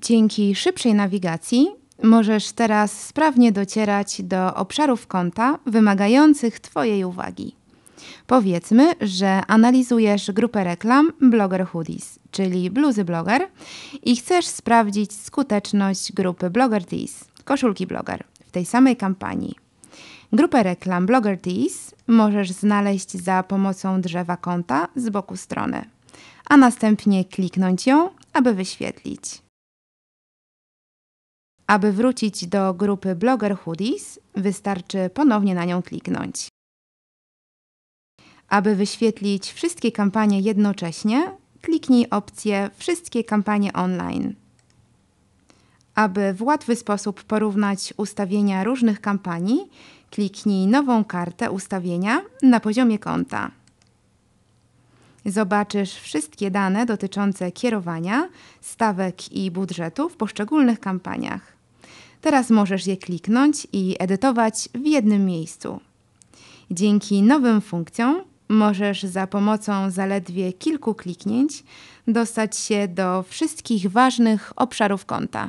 Dzięki szybszej nawigacji możesz teraz sprawnie docierać do obszarów konta wymagających Twojej uwagi. Powiedzmy, że analizujesz grupę reklam Blogger Hoodies, czyli bluzy blogger i chcesz sprawdzić skuteczność grupy Blogger Tees, koszulki blogger, w tej samej kampanii. Grupę reklam Blogger Tees możesz znaleźć za pomocą drzewa konta z boku strony, a następnie kliknąć ją, aby wyświetlić. Aby wrócić do grupy Blogger Hoodies, wystarczy ponownie na nią kliknąć. Aby wyświetlić wszystkie kampanie jednocześnie, kliknij opcję Wszystkie kampanie online. Aby w łatwy sposób porównać ustawienia różnych kampanii, kliknij nową kartę ustawienia na poziomie konta. Zobaczysz wszystkie dane dotyczące kierowania, stawek i budżetu w poszczególnych kampaniach. Teraz możesz je kliknąć i edytować w jednym miejscu. Dzięki nowym funkcjom możesz za pomocą zaledwie kilku kliknięć dostać się do wszystkich ważnych obszarów konta.